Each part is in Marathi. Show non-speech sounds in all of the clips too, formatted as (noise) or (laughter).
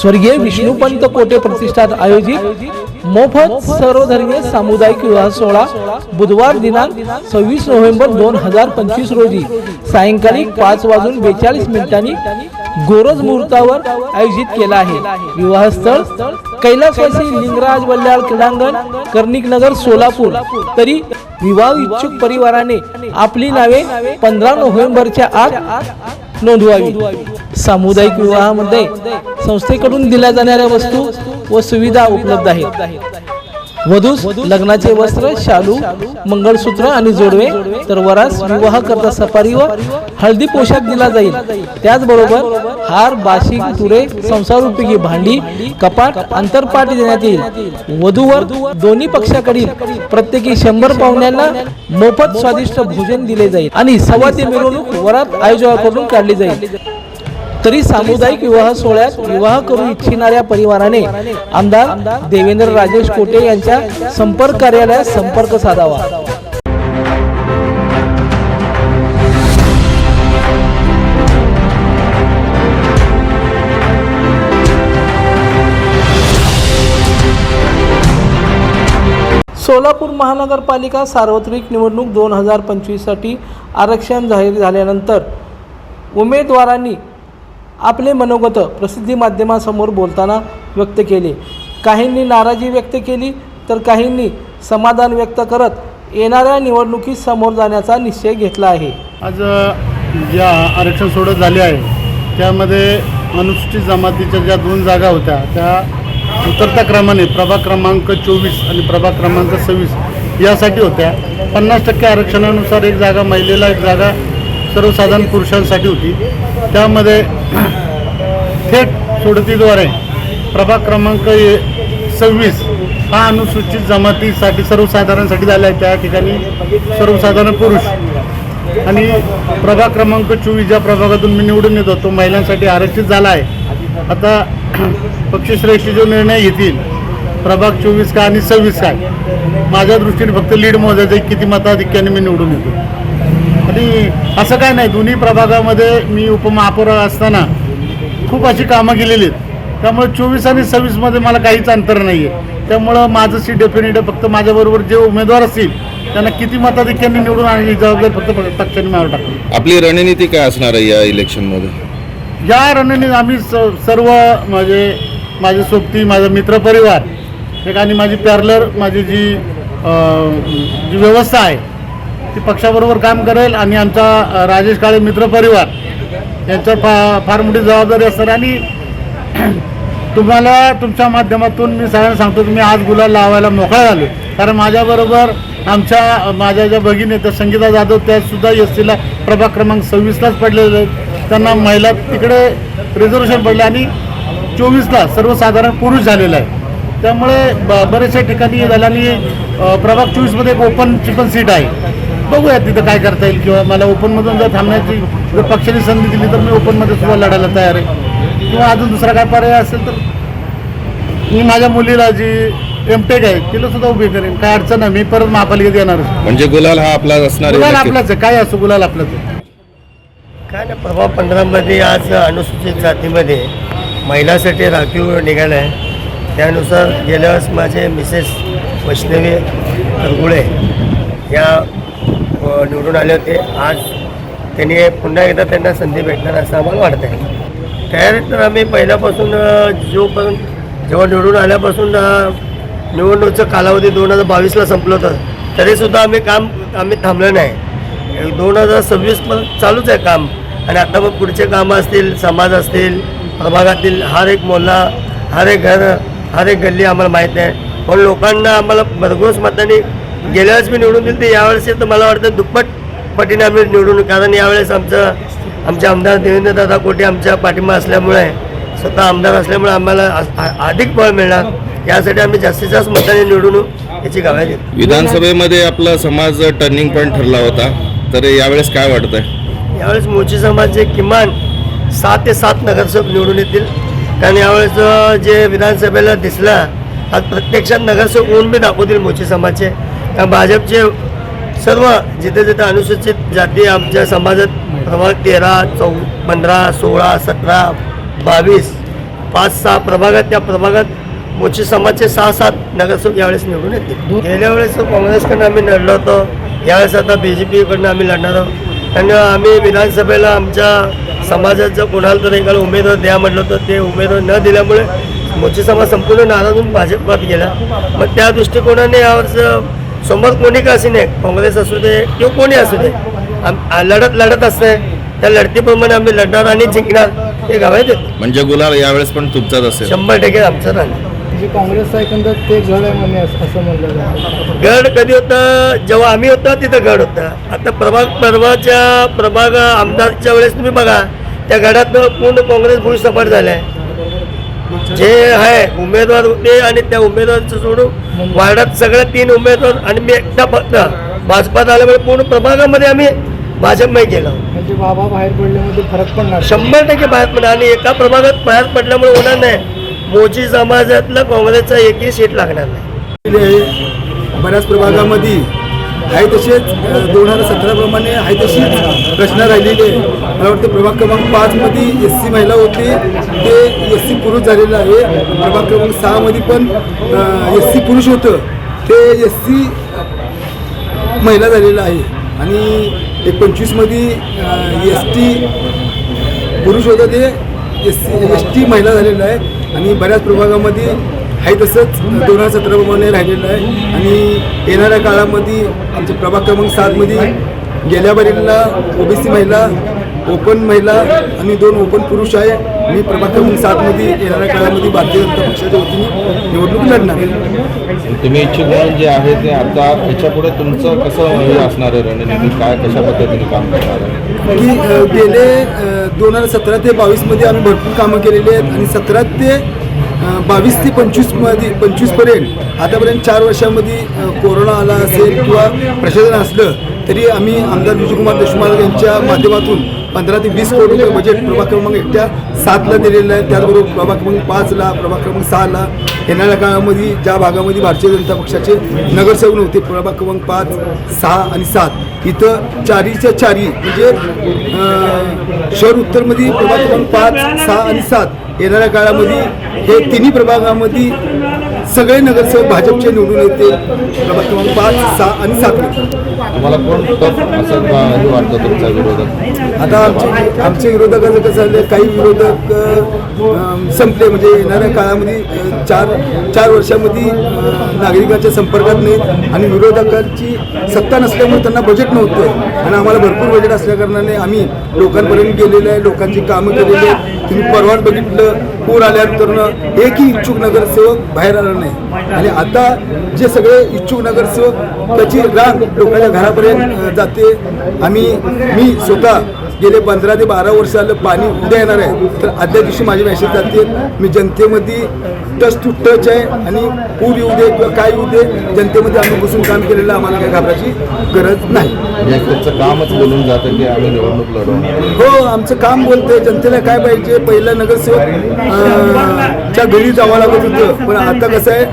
स्वर्गीय विष्णुपंत कोटे प्रतिष्ठान आयोजित मोफत सर्वधर्मीय सामुदायिक विवाह सोहळा बुधवार दिनांक सव्वीस नोव्हेंबर दोन हजार पंचवीस रोजी. सायंकाळी पाच वाजून बेचाळीस मिनिटांनी गोरज मुहूर्तावर आयोजित केला आहे. विवाहस्थळ कैलासवासी लिंगराज वल्ल्याळ क्रीडांगण कर्णिक नगर सोलापूर. तरी विवाह इच्छुक परिवाराने आपली नावे पंधरा नोव्हेंबरच्या आत नोंदवावी. सामुदायिक विवाहामध्ये संस्थेकडून दिल्या जाणाऱ्या वस्तू व सुविधा उपलब्ध आहेत. वधूस लग्नाचे वस्त्र शालू मंगळसूत्र आणि जोडवे तर वरास विवाह करता सफारी व हळदी पोशाख दिला जाईल. त्याचबरोबर हार बाशिक तुरे संसार उपयोगी भांडी कपाट आंतरपाट देण्यात येईल. वधूवर दोन्ही पक्षाकडील प्रत्येकी शंभर पाहुण्यांना मोफत स्वादिष्ट भोजन दिले जाईल आणि सवादी मिरवणूक वरात आयोजकाकडून काढली जाईल. तरी सामुदायिक विवाह सोहळ्यात विवाह करू इच्छिणाऱ्या परिवाराने आमदार देवेंद्र राजेश कोटे यांच्या संपर्क कार्यालयात संपर्क साधावा. सोलापूर महानगरपालिका सार्वत्रिक निवडणूक दोन हजार पंचवीससाठी आरक्षण जाहीर झाल्यानंतर उमेदवारांनी आपले मनोगत प्रसिद्धी माध्यमांसमोर बोलताना व्यक्त केले. काहींनी नाराजी व्यक्त केली तर काहींनी समाधान व्यक्त करत येणाऱ्या निवडणुकीत समोर जाण्याचा निश्चय घेतला आहे. आज ज्या आरक्षण सोडत झाले आहे. त्यामध्ये अनुसूचित जमातीच्या ज्या दोन जागा होत्या त्या उतरत्या क्रमाने प्रभाग क्रमांक चोवीस आणि प्रभाग क्रमांक सव्वीस यासाठी होत्या. पन्नास टक्के आरक्षणानुसार एक जागा महिलेला एक जागा सर्वसाधारण पुरुषांसाठी होती. त्यामध्ये थेट सोडतीद्वारे प्रभाग क्रमांक सव्वीस हा अनुसूचित जमातीसाठी सर्वसाधारणसाठी झाला आहे. त्या ठिकाणी सर्वसाधारण पुरुष आणि प्रभाग क्रमांक चोवीस ज्या प्रभागातून मी निवडून येतो तो महिलांसाठी आरक्षित झाला आहे. आता (clears throat) पक्षश्रेष्ठी जो निर्णय घेतील प्रभाग चोवीस का आणि सव्वीस काय माझ्या दृष्टीने फक्त लीड मोजायचं किती मताधिक्याने मी निवडून येतो. आणि असं काय नाही दोन्ही प्रभागामध्ये मी उपमहापौर असताना खूप अशी कामं केलेली आहेत. त्यामुळे चोवीस आणि सव्वीसमध्ये मला काहीच अंतर नाही आहे त्यामुळं माझं सीट डेफिनेट फक्त माझ्याबरोबर जे उमेदवार असतील त्यांना किती मताधिक्याने निवडून आणण्याची जबाबदारी फक्त पक्षाने मला टाकली. आपली रणनीती काय असणार आहे या इलेक्शनमध्ये? या रणनीत आम्ही स सर्व म्हणजे माझे सोबती माझा मित्रपरिवार एक आणि माझी पॅरलर माझी जी अं, जी व्यवस्था आहे ती पक्षाबरोबर काम करेल आणि आमचा राजेश काळे मित्रपरिवार यांच्यावर फा फार मोठी जबाबदारी असणार. आणि (clears throat) तुम्हाला तुमच्या माध्यमातून मी सगळ्यांना सांगतो की मी आज गुलाल लावायला मोकळा झालो. कारण माझ्याबरोबर आमच्या माझ्या ज्या भगिनी आहेत त्या संगीता जाधव त्या सुद्धा एस सीला प्रभाग क्रमांक सव्वीसलाच पडलेले आहेत. त्यांना महिला तिकडे रिझर्वेशन पडले आणि चोवीसला सर्वसाधारण पुरुष झालेला आहे. त्यामुळे ब बरेचशा ठिकाणी हे झालं आणि प्रभाग चोवीसमध्ये एक ओपनची पण सीट आहे. बघूया तिथं काय करता येईल किंवा मला ओपनमधून जर थांबण्याची जर पक्षाने संधी दिली तर मी ओपनमध्ये सुद्धा लढायला तयार आहे. किंवा अजून दुसरा काय पर्याय असेल तर मी माझ्या मुलीला जी एमटेक आहे तिला सुद्धा उभी करेन. काय अडचण नाही मी परत महापालिकेत येणारच म्हणजे गुलाल हा आपला असणार गुलाल आहे. आपलाच आहे. काय असो गुलाल आपलाच आहे. काय ना प्रभाव पंधरामध्ये आज अनुसूचित जातीमध्ये महिलासाठी राखीव निघालं आहे त्यानुसार गेल्या वेळेस माझे मिसेस वैष्णवी तरगुळे या निवडून आले होते. आज त्यांनी पुन्हा एकदा त्यांना संधी भेटणार असं आम्हाला वाटतं आहे त्यानंतर आम्ही पहिल्यापासून जो जोपर्यंत जेव्हा निवडून आल्यापासून अ, निवडणुकीचं कालावधी दोन हजार बावीसला संपलं होतं तरीसुद्धा आम्ही काम आम्ही थांबलं नाही. दोन हजार सव्वीस पण चालूच आहे काम. आणि आता मग पुढचे कामं असतील समाज असतील प्रभागातील हर एक मोहल्ला हर एक घर हर एक गल्ली आम्हाला माहीत आहे पण लोकांना आम्हाला भरघोस मताने गेल्या वेळेस मी निवडून दिली तर यावेळेस तर मला वाटतं दुप्पट पटीने आम्ही निवडून कारण यावेळेस आमचं आमचे आमदार देवेंद्रदादा कोटे आमच्या पाठिंबा असल्यामुळे स्वतः आमदार असल्यामुळे आम्हाला अधिक बळ मिळणार. यासाठी आम्ही जास्तीत जास्त मताने निवडून याची गाव्या देतो विधानसभेमध्ये आपला समाज टर्निंग पॉईंट ठरला होता. तर यावेळेस काय वाटतंय? यावेळेस मोची समाजचे किमान सहा ते सात नगरसेवक निवडून येतील. कारण यावेळेस जे विधानसभेला दिसला आज प्रत्यक्षात नगरसेवक होऊन बी दाखवतील मोची समाजचे. भाजपचे सर्व जिथे जिथे अनुसूचित जाती आमच्या समाजात प्रभाग तेरा चौ पंधरा सोळा सतरा बावीस पाच सहा प्रभागात त्या प्रभागात मोची समाजचे सहा सात नगरसेवक यावेळेस निवडून येतील. गेल्या वेळेस काँग्रेसकडनं आम्ही लढलो होतो. यावेळेस आता बी जे पीकडनं आम्ही लढणार आहोत. आणि आम्ही विधानसभेला आमच्या समाजात जर कोणाला तर एकाला उमेदवार द्या म्हटलं होतं ते उमेदवार न दिल्यामुळे मोची समाज संपूर्ण नाराजून भाजपात गेला. मग त्या दृष्टिकोनाने यावरचं समोर कोणी का असे नाही? काँग्रेस असू दे किंवा कोणी असू दे. आम लढत लढत असते त्या लढतीप्रमाणे आम्ही लढणार आणि जिंकणार हे गावात येतो म्हणजे गुलाल यावेळेस पण तुमचाच असेल. शंभर टक्के आमचं राहणार. जे काँग्रेसचा एकंदर ते गड आहे म्हणे असं असं म्हणलं जातं. गड कधी होतं? जेव्हा आम्ही होतो तिथं गड होता. आता प्रभाग परवाच्या प्रभाग आमदारच्या वेळेस तुम्ही बघा त्या गडात पूर्ण काँग्रेस भूष सपाट झालाय. जे आहे उमेदवार होते आणि त्या उमेदवाराचं सोडून वार्डात सगळे तीन उमेदवार आणि मी एकटा फक्त भाजपात आल्यामुळे पूर्ण प्रभागामध्ये आम्ही भाजपमय गेलो म्हणजे बाबा बाहेर पडल्यामध्ये फरक पडणार. शंभर टक्के बाहेर पडला आणि एका प्रभागात बाहेर पडल्यामुळे होणार नाही. मोची समाजातलं काँग्रेसचा एकही सीट लागणार नाही. बऱ्याच प्रभागामध्ये आहे तसेच दोन हजार सतराप्रमाणे आहे तशीच रचना राहिलेली आहे. मला वाटतं प्रभाग क्रमांक पाचमध्ये एस सी महिला होती. ते एस सी पुरुष झालेलं आहे. प्रभाग क्रमांक सहामध्ये पण एस सी पुरुष होतं. ते एस सी महिला झालेलं आहे. आणि एक पंचवीसमध्ये एस टी पुरुष होतं ते. एस सी एस टी महिला झालेलं आहे. आणि बऱ्याच प्रभागामध्ये आहे तसंच दोन हजार सतराप्रमाणे राहिलेलं आहे. आणि येणाऱ्या काळामध्ये आमच्या प्रभाग क्रमांक सातमध्ये गेल्या बारीला ओबीसी महिला ओपन महिला आणि दोन ओपन पुरुष आहे. मी प्रभाग क्रमांक सातमध्ये येणाऱ्या काळामध्ये भारतीय जनता पक्षाच्या वतीने निवडणूक लढणार तुम्ही इच्छुक म्हणून जे आहे ते आता ह्याच्या पुढे तुमचं कसं हे असणार आहे रणनीती? काय कशा पद्धतीने काम करणार आहे? की गेले दोन हजार सतरा ते बावीसमध्ये आम्ही भरपूर कामं केलेली आहेत आणि सतरा ते बावीस ते पंचवीसमध्ये पंचवीसपर्यंत आतापर्यंत चार वर्षामध्ये कोरोना आला असेल किंवा प्रशासन असलं तरी आम्ही आमदार विजयकुमार देशमुख यांच्या माध्यमातून पंधरा ते वीस कोटी रुपये बजेट प्रभाग क्रमांक एकट्या सातला दिलेलं आहे. त्याचबरोबर प्रभाग क्रमांक पाचला प्रभाग क्रमांक सहाला येणाऱ्या काळामध्ये ज्या भागामध्ये भारतीय जनता पक्षाचे नगरसेवक नव्हते प्रभाग क्रमांक पाच सहा आणि सात. इथं चारीच्या चारी म्हणजे शहर उत्तरमध्ये प्रभाग क्रमांक पाच सहा आणि सात येणाऱ्या काळामध्ये हे तिन्ही प्रभागामध्ये सगळे नगरसेवक भाजपचे निवडून येते प्रभाग क्रमांक पाच सहा आणि सात. तुम्हाला कोण टफ असं का हे वाटतं तुमच्या विरोधात? आता आमचे आमचे विरोधकाचं कसं झालं काही विरोधक संपले. म्हणजे येणाऱ्या काळामध्ये चार चार वर्षामध्ये नागरिकांच्या संपर्कात नाहीत आणि विरोधकांची सत्ता नसल्यामुळे त्यांना बजेट नव्हतं. आणि आम्हाला भरपूर बजेट असल्याकारणाने आम्ही लोकांपर्यंत गेलेलं आहे लोकांची कामं केलेली आहेत. तुम्ही परवान बघितलं पूर आल्यानंतर एकही इच्छुक नगरसेवक बाहेर आला नाही. आणि आता जे सगळे इच्छुक नगरसेवक त्याची रांग लोकांच्या घरापर्यंत जाते. आम्ही मी स्वतः गेले पंधरा ते बारा वर्ष झालं पाणी उद्या येणार आहे. तर आदल्या दिवशी माझे मेसेज जाते मी जनतेमध्ये टच टू टच आहे आणि पूर येऊ दे किंवा काय येऊ दे जनतेमध्ये आम्ही बसून काम केलेलं आम्हाला काही घाबरायची गरज नाही. कामच बोलून जातं की आम्ही निवडणूक लढवणार. हो आमचं काम बोलतंय जनतेला काय पाहिजे? पहिला नगरसेवक च्या घरी जावं लागत होतं. पण आता कसं आहे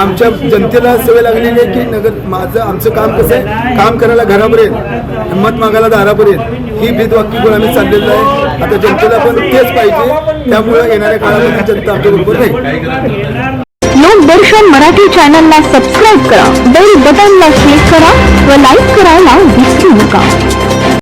आमच्या जनतेला सवय लागलेली आहे की नगर माझं आमचं काम कसं आहे? काम करायला घरापर्यंत मत मागायला दारापर्यंत ही भेदवाक्य घेऊन आम्ही चाललेलं आहे. आता जनतेला पण तेच पाहिजे. त्यामुळे येणाऱ्या काळामध्ये जनता आमच्याबरोबर नाही लोकदर्शन मराठी चॅनलला सबस्क्राईब करा. बेल बटनला क्लिक करा व लाईक करायला विसरू नका.